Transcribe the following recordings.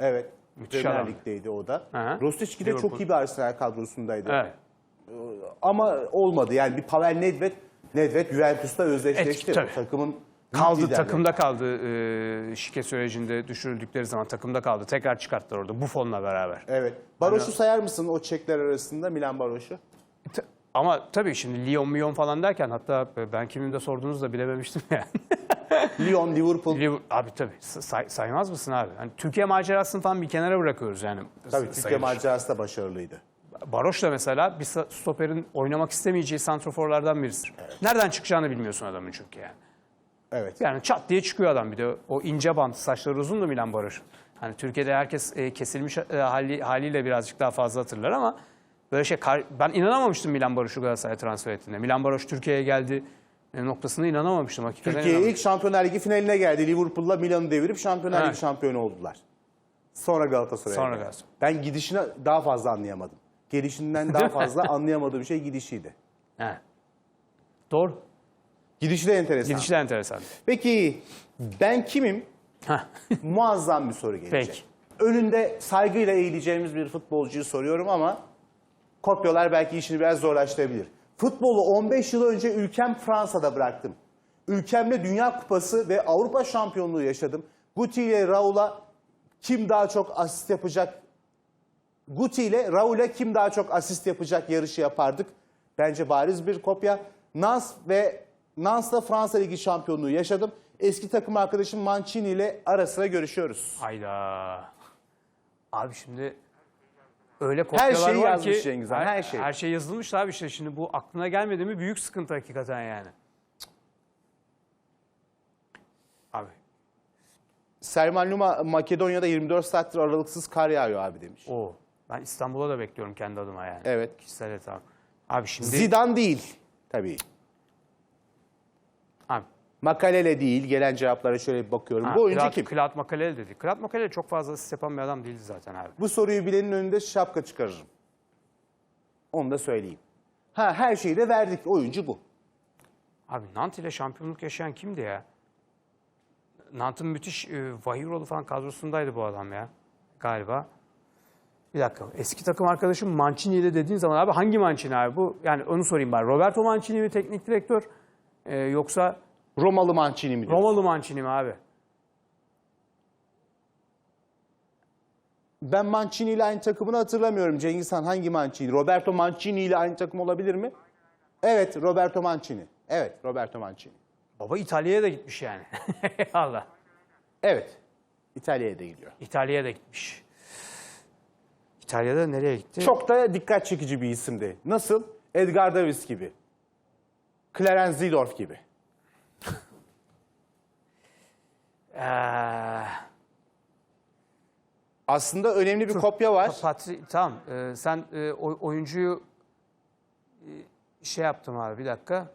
Evet. Premier. Lig'deydi o da. Rosticki de çok iyi bir Arsenal kadrosundaydı. Evet. Ama olmadı. Yani bir Pavel Nedved, Nedved Juventus'ta özdeşleşti. Et- tabii. Takımın Kaldı liderleri. takımda kaldı e, şike sürecinde düşürüldükleri zaman takımda kaldı. Tekrar çıkarttılar orada Buffon'la beraber. Evet. Baroş'u sayar mısın o Çekler arasında Milan Baroş'u? T- Ama tabii şimdi Lyon Mion falan derken hatta ben kimin de sorduğunuzda bilememiştim yani. Lyon, Liverpool. Liv- abi tabii say- saymaz mısın abi? Hani Türkiye macerasını falan bir kenara bırakıyoruz yani. Tabii Türkiye Sayılır. macerası da başarılıydı. Baroş da mesela bir sa- stoperin oynamak istemeyeceği santroforlardan birisidir. Nereden çıkacağını bilmiyorsun adamın çünkü yani. Evet. Yani çat diye çıkıyor adam bir de o ince bant saçları uzun da Milan Baroş. Hani Türkiye'de herkes e, kesilmiş e, hali, haliyle birazcık daha fazla hatırlar ama böyle şey kar- ben inanamamıştım Milan Baroş'u Galatasaray'a transfer ettiğinde. Milan Baroş Türkiye'ye geldi noktasına inanamamıştım hakikaten. Türkiye ilk Şampiyonlar Ligi finaline geldi. Liverpool'la Milan'ı devirip Şampiyonlar Evet. Ligi şampiyonu oldular. Sonra Galatasaray'a. Sonra. Galatasaray. Ben gidişini daha fazla anlayamadım. Gelişinden daha fazla anlayamadığım şey gidişiydi. He. Doğru. Gidişi de enteresan. Gidişi de enteresan. Peki ben kimim? Muazzam bir soru gelecek. Peki. Önünde saygıyla eğileceğimiz bir futbolcuyu soruyorum ama kopyalar belki işini biraz zorlaştırabilir. Futbolu 15 yıl önce ülkem Fransa'da bıraktım. Ülkemle Dünya Kupası ve Avrupa Şampiyonluğu yaşadım. Guti ile Raul'a kim daha çok asist yapacak? Guti ile Raul'e kim daha çok asist yapacak yarışı yapardık. Bence bariz bir kopya. Nans ve Nans'ta Fransa Ligi şampiyonluğu yaşadım. Eski takım arkadaşım Mancini ile ara sıra görüşüyoruz. Hayda. Abi şimdi öyle kopyalar şeyi var yazmış ki Cengiz Han, her şey. Her şey yazılmış abi işte şimdi bu aklına gelmedi mi büyük sıkıntı hakikaten yani. Abi Selman Luma Makedonya'da 24 saattir aralıksız kar yağıyor abi demiş. o ben İstanbul'a da bekliyorum kendi adıma yani. Evet. Kişisel hesabım. Abi şimdi Zidane değil tabii. abi, Makalele değil. Gelen cevaplara şöyle bir bakıyorum. ha, Bu oyuncu Kıraat- kim? Kıraat Makaleli dedi. Kıraat Makaleli çok fazla asist yapan bir adam değildi zaten abi. Bu soruyu bilenin önünde şapka çıkarırım. Onu da söyleyeyim. Ha her şeyi de verdik. Oyuncu bu. Abi Nantes ile şampiyonluk yaşayan kimdi ya? Nantes'ın müthiş e, Vahirolu falan kadrosundaydı bu adam ya galiba. Bir dakika. Eski takım arkadaşım Mancini ile dediğin zaman abi hangi Mancini abi bu? Yani onu sorayım ben. Roberto Mancini mi teknik direktör e, yoksa Romalı Mancini mi diyor? Romalı Mancini mi abi? Ben Mancini ile aynı takımını hatırlamıyorum. Cengiz Han hangi Mancini? Roberto Mancini ile aynı takım olabilir mi? Evet, Roberto Mancini. Evet, Roberto Mancini. Baba İtalya'ya da gitmiş yani. Allah. Evet, İtalya'ya da gidiyor. İtalya'ya da gitmiş. İtalya'da nereye gitti? Çok da dikkat çekici bir isimdi. Nasıl? Edgar Davis gibi. Clarence Seedorf gibi. Eee, Aslında önemli bir kopya var. Patri, tamam. Ee, sen e, oy- oyuncuyu e, şey yaptım abi bir dakika.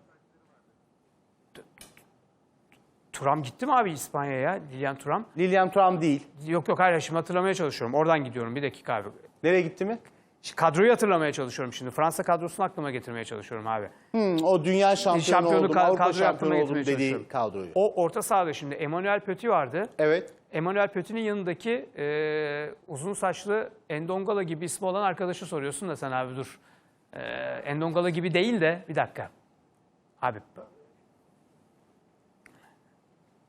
Turam gitti mi abi İspanya'ya? Lilian Turam. Lilian Thuram değil. Yok yok hayır şimdi hatırlamaya çalışıyorum. Oradan gidiyorum bir dakika abi. Nereye gitti mi? Kadroyu hatırlamaya çalışıyorum şimdi. Fransa kadrosunu aklıma getirmeye çalışıyorum abi. Hmm, o dünya şampiyonu Şampiyonluk oldum, kad- Avrupa kadroyu şampiyonu aklıma oldum getirmeye dediği çalışıyorum. kadroyu. O orta sahada şimdi Emmanuel Petit vardı. Evet. Emmanuel Petit'in yanındaki e, uzun saçlı Endongala gibi ismi olan arkadaşı soruyorsun da sen abi dur. E, Endongala gibi değil de bir dakika. Abi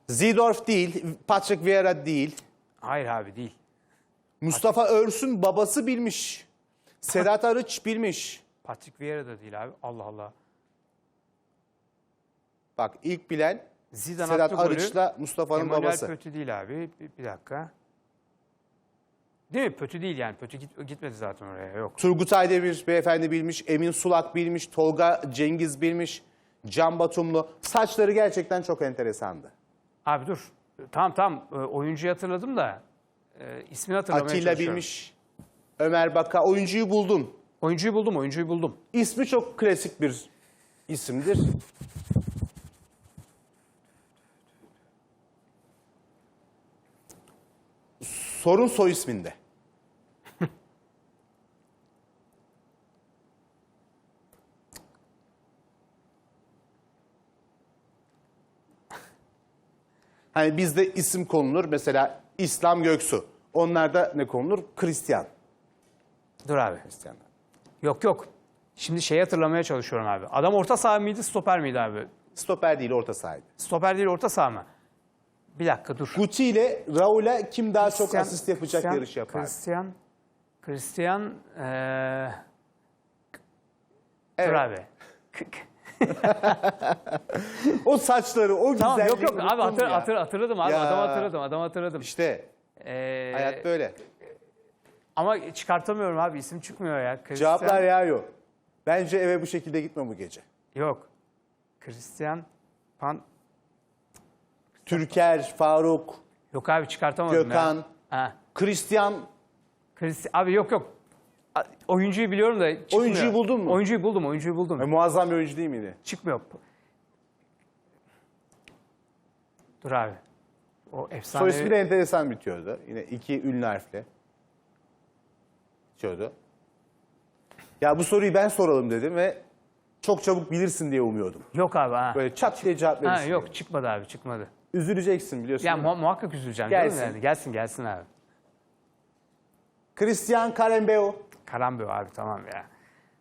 Seedorf değil, Patrick Vieira değil. hayır abi değil. Mustafa Örsün babası bilmiş. Sedat Arıç bilmiş. Patrick Vieira da değil abi. Allah Allah. Bak ilk bilen Zidane Sedat attı golü. Arıç'la Mustafa'nın Emmanuel babası. Petit değil abi. Bir, bir dakika. Değil mi? Petit değil yani. Petit git, gitmedi zaten oraya. Yok. Turgut Aydemir beyefendi bilmiş, Emin Sulak bilmiş, Tolga Cengiz bilmiş, Can Batumlu. Saçları gerçekten çok enteresandı. Abi dur. Tamam tamam. E, oyuncuyu hatırladım da e, ismini hatırlamaya Atilla çalışıyorum. bilmiş, Ömer Baka. Oyuncuyu buldun. Oyuncuyu buldum. Oyuncuyu buldum. İsmi çok klasik bir isimdir. Sorun soy isminde. Hani bizde isim konulur mesela İslam Göksu. Onlarda ne konulur? Christian. Dur abi. Christian. Yok yok. Şimdi şeyi hatırlamaya çalışıyorum abi. Adam orta saha mıydı, stoper miydi abi? Stoper değil orta sahaydı. Stoper değil, orta saha mı? Bir dakika dur. Guti ile Raul'e kim daha çok Christian- asist yapacak Christian- yarış yapar? Christian, Christian, eee dur abi. K- k- O saçları, o Tamam güzelliği yok yok abi unuttum hatır, ya. hatır, hatırladım abi. Ya. Adamı hatırladım, adamı hatırladım. İşte Eee, hayat böyle. Ama çıkartamıyorum abi isim çıkmıyor ya. Christian, Cevaplar yağıyor. Bence eve bu şekilde gitme bu gece. Yok. Christian Pan... Türker, Faruk, Yok abi çıkartamadım Gökhan, ya. Ha. Christian Christi- Abi yok yok. Oyuncuyu biliyorum da çıkmıyor. Oyuncuyu buldun mu? Oyuncuyu buldum, oyuncuyu buldum. e, muazzam bir oyuncu değil miydi? Çıkmıyor. Dur abi. O efsane. Soy ismi de enteresan bitiyordu. Yine iki ünlü harfle. Bitiyordu. Ya bu soruyu ben soralım dedim ve çok çabuk bilirsin diye umuyordum. Yok abi ha. Böyle çat diye cevap Ha, verirsin. yok çıkmadı abi çıkmadı. Üzüleceksin biliyorsun. Ya değil mi? mu- muhakkak üzüleceğim. Gelsin. Yani. Gelsin gelsin abi. Christian Karembeo. Karambio abi tamam ya.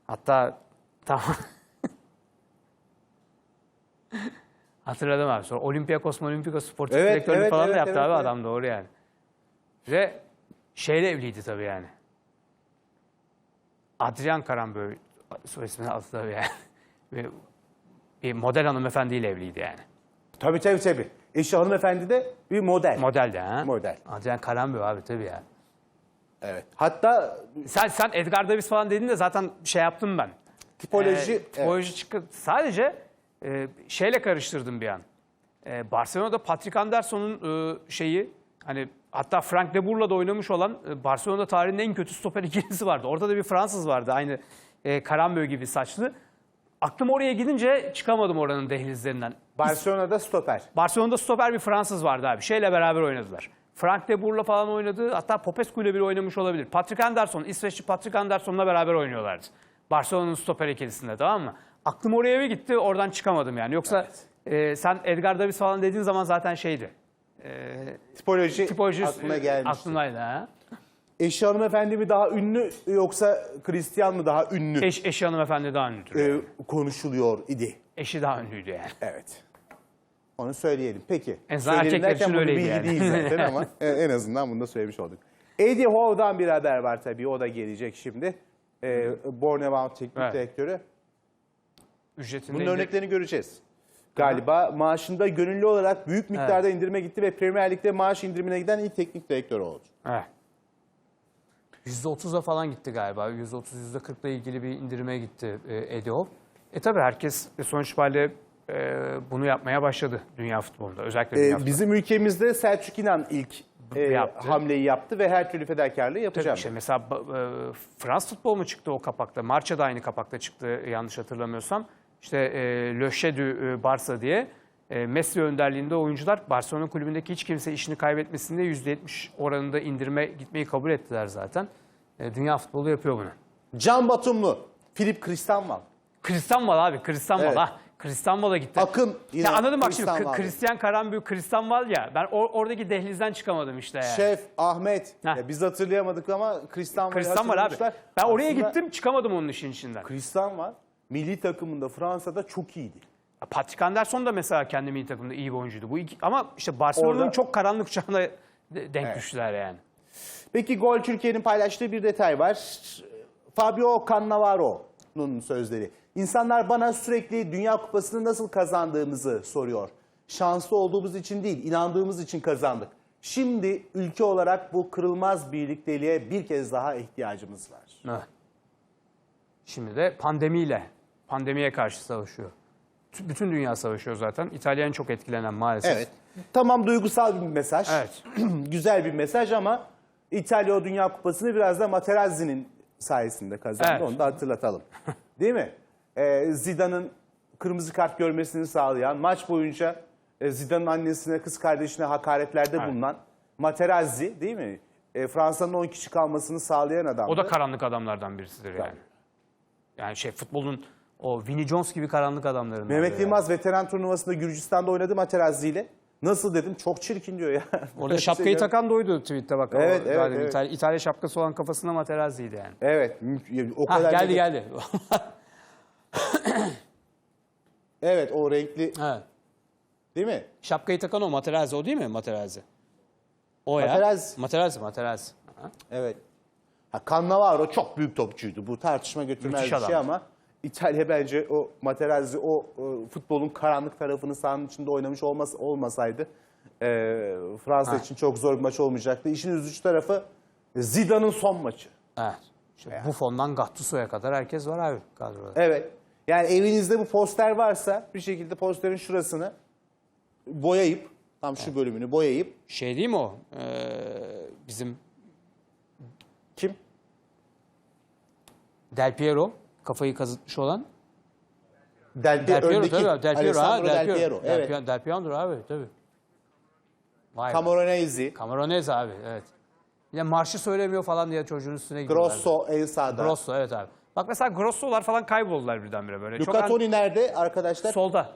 Hatta tamam. Hatırladım abi. Sonra Olympiakos Olimpikos sportif Evet, direktörlüğü evet, falan da evet, yaptı evet, abi evet. adam doğru yani. Ve şeyle evliydi tabii yani. Adrian Karambio soy ismini tabii yani. Ve bir model hanımefendiyle evliydi yani. Tabii tabii tabii. Eşi hanımefendi de bir model. Model de ha. Model. Adrian Karambio abi tabii ya. evet. Hatta Sen sen Edgar Davis falan dedin de zaten şey yaptım ben. tipoloji... Ee, evet. tipoloji çıktı. Sadece e, şeyle karıştırdım bir an. E, Barcelona'da Patrick Anderson'un e, şeyi hani hatta Frank de Boer'la da oynamış olan e, Barcelona tarihinin en kötü stoper ikilisi vardı. Orada da bir Fransız vardı aynı e, Karambö gibi saçlı. Aklım oraya gidince çıkamadım oranın dehlizlerinden. Barcelona'da stoper. Barcelona'da stoper bir Fransız vardı abi. Şeyle beraber oynadılar. Frank de Boer'la falan oynadı. Hatta Popescu ile bile oynamış olabilir. Patrick Anderson, İsveçli Patrick Anderson'la beraber oynuyorlardı. Barcelona'nın stoper ikilisinde tamam mı? Aklım oraya bir gitti. Oradan çıkamadım yani. Yoksa e, sen Edgar Davis falan dediğin zaman zaten şeydi. E, Tipoloji, tipoloji aklına e, gelmişti. aklımdaydı ha. Eşi hanımefendi mi daha ünlü yoksa Christian mı daha ünlü Eş, eşi hanımefendi daha ünlüdür. e, konuşuluyor idi? Eşi daha ünlüydü yani. Evet. Onu söyleyelim. Peki. En azından Söyleyelim erkekler derken için bu bir öyleydi bilgi yani. değil zaten ama e, en azından bunu da söylemiş olduk. Eddie Howe'dan bir haber var tabii. O da gelecek şimdi. E, Bournemouth teknik Evet. direktörü. Ücretinde Bunun indir- örneklerini göreceğiz. Galiba maaşında gönüllü olarak büyük miktarda indirime gitti ve Premier Lig'de maaş indirimine giden ilk teknik direktör oldu. Evet. %30'a falan gitti galiba. %30, %40'la ilgili bir indirime gitti e, Howe. E tabi herkes e, sonuç itibariyle e, bunu yapmaya başladı dünya futbolunda. Özellikle dünya Ee, futbolunda. bizim ülkemizde Selçuk İnan ilk e, Yaptı. hamleyi yaptı ve her türlü fedakarlığı yapacağım. İşte mesela e, Frans futbol mu çıktı o kapakta? Marça da aynı kapakta çıktı yanlış hatırlamıyorsam. İşte e, du e, Barça diye e, Messi önderliğinde oyuncular Barcelona kulübündeki hiç kimse işini kaybetmesinde %70 oranında indirime gitmeyi kabul ettiler zaten. E, dünya futbolu yapıyor bunu. Can Batumlu, Filip Kristanval. Kristanval abi, Kristanval Evet. ha. Kristanval'a gitti. Akın yine Ya anladım bak şimdi Christian Karambü, Kristanval ya. Ben or- oradaki dehlizden çıkamadım işte yani. Şef, Ahmet. Heh. Ya biz hatırlayamadık ama Kristanval'ı Kristanval abi. Ben oraya Aslında gittim çıkamadım onun işin içinden. Kristanval milli takımında Fransa'da çok iyiydi. Patrick Anderson da mesela kendi milli takımda iyi bir oyuncuydu. Bu iki, ama işte Barcelona'nın Orada- çok karanlık çağına de- denk düştüler yani. Peki Gol Türkiye'nin paylaştığı bir detay var. Fabio Cannavaro'nun sözleri. İnsanlar bana sürekli Dünya Kupası'nı nasıl kazandığımızı soruyor. Şanslı olduğumuz için değil, inandığımız için kazandık. Şimdi ülke olarak bu kırılmaz birlikteliğe bir kez daha ihtiyacımız var. Evet. Şimdi de pandemiyle, pandemiye karşı savaşıyor. T- Bütün dünya savaşıyor zaten. İtalya en çok etkilenen maalesef. Evet. Tamam duygusal bir mesaj. Evet. Güzel bir mesaj ama İtalya o Dünya Kupası'nı biraz da Materazzi'nin sayesinde kazandı. Evet. Onu da hatırlatalım. Değil mi? Ee, Zidane'ın kırmızı kart görmesini sağlayan, maç boyunca e, Zidane'ın annesine, kız kardeşine hakaretlerde Evet. bulunan Materazzi değil mi? E, Fransa'nın 10 kişi kalmasını sağlayan adam. O da karanlık adamlardan birisidir yani. Yani şey futbolun o Vinnie Jones gibi karanlık adamlarından. Mehmet biri Yılmaz veteran turnuvasında Gürcistan'da oynadı Materazzi ile. Nasıl dedim çok çirkin diyor ya. Orada şapkayı takan da oydu tweette bak. O Evet, evet, evet. İtalya, İtalya şapkası olan kafasında Materazzi'ydi yani. Evet o Ha kadar. geldi da- geldi. Evet o renkli evet. değil mi? Şapkayı takan o Materazzi o değil mi Materazzi? O ya. Materazzi. Materazzi, Materazzi. Aha. Evet. Ha, Cannavaro çok büyük topçuydu. Bu tartışma götürmez bir şey ama İtalya bence o Materazzi o e, futbolun karanlık tarafını sahanın içinde oynamış olmas olmasaydı e, Fransa Ha. için çok zor bir maç olmayacaktı. İşin üzücü tarafı Zidane'ın son maçı. Evet. İşte Buffon'dan Gattuso'ya kadar herkes var abi kadroda. Evet. Yani evinizde bu poster varsa bir şekilde posterin şurasını boyayıp tam şu bölümünü boyayıp Şey değil mi o? Ee, bizim kim? Del Piero kafayı kazıtmış olan. Del, Del Piero öndeki tabii. Del Piero ha. Del Del Piero. Piero. Del Evet. Piero, Del Piero'dur abi tabii. Vay. Camoranesi, Camoranese abi evet. De marşı söylemiyor falan diye çocuğun üstüne gidiyorlar. Grosso en sağda. Grosso evet abi. Bak mesela Grosso'lar falan kayboldular birdenbire böyle. Luca Toni nerede arkadaşlar? solda.